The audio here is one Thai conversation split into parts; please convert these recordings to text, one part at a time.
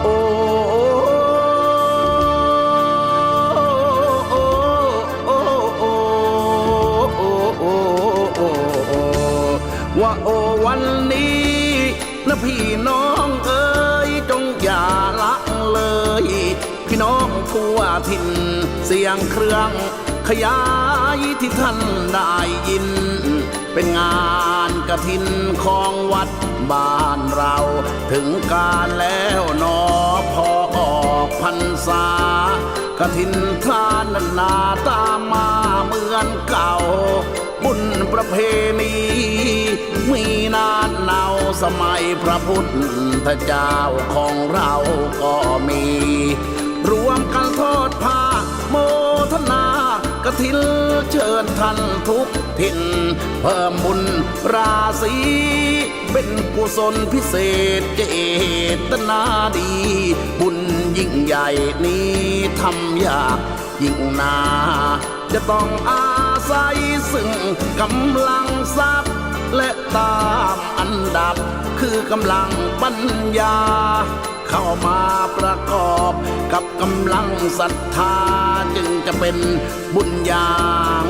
โอ้ว่าโอวันนี้นะพี่น้องเอ๋ยจงอย่าละเลย พี่น้องทั่วถิ่นเสียงเครื่องขยายที่ท่านได้ยิน เป็นงานกระถินของวัดบ้านเรา ถึงการแล้วนอพอออกพรรษากระถินทานนานาตามมาเหมือนเก่า บุญประเพณีมีนานเนาสมัยพระพุทธเจ้าของเราก็มี รวมกันทอดผ้า ถินเชิญท่านทุกถิ่นเพิ่มบุญราศีเป็นกุศลพิเศษเจตนาดี บุญยิ่งใหญ่นี้ทำยากยิ่งนาจะต้องอาศัยซึ่งกำลังทรัพย์ และตามอันดับคือกำลังปัญญา เข้ามาประกอบกับกำลังศรัทธาจึงจะเป็นบุญญาง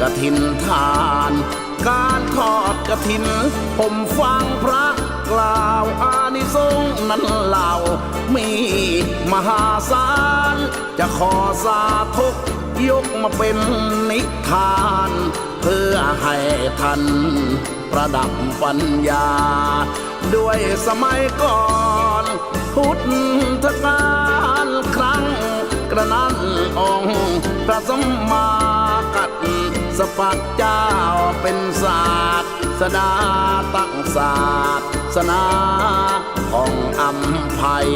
กระถินทาน การทอดกระถิน ผมฟังพระกล่าวอานิสงส์นั้นเล่า มีมหาศาล จะขอสาธุยกมาเป็นนิทาน เพื่อให้ท่านประดับปัญญา ด้วยสมัยก่อน พุทธกาลครั้ง กระนั้นองค์พระสมมากัดสปัดเจ้าเป็นศาสตร์สดาตั้งศาสตร์สนาของอัมภัย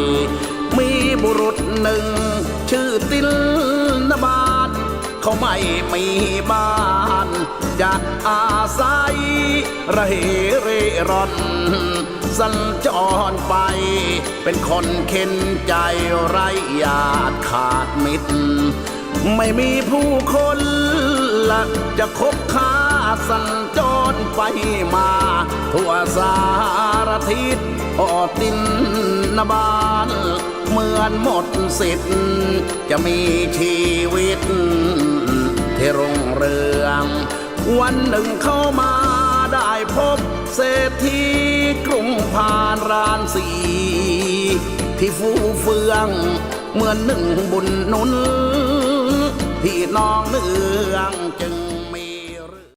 มีบุรุษหนึ่งชื่อติล เขาไม่มีบ้านจะอาศัยระเหเร่ร่อน สัญจรไป เป็นคนเข็นใจไร้ญาติขาดมิตร ไม่มีผู้คนละจะคบค้าสัญจรไปมา ทั่วสารทิศออตินนบาน เหมือนหมดสิทธิ์จะมีชีวิต ที่รุ่งเรือง วันหนึ่งเข้ามาได้พบเศรษฐีกรุงพานรานสี ที่ฟูเฟือง เหมือนหนึ่งบุญนุนพี่น้องเนืองจึง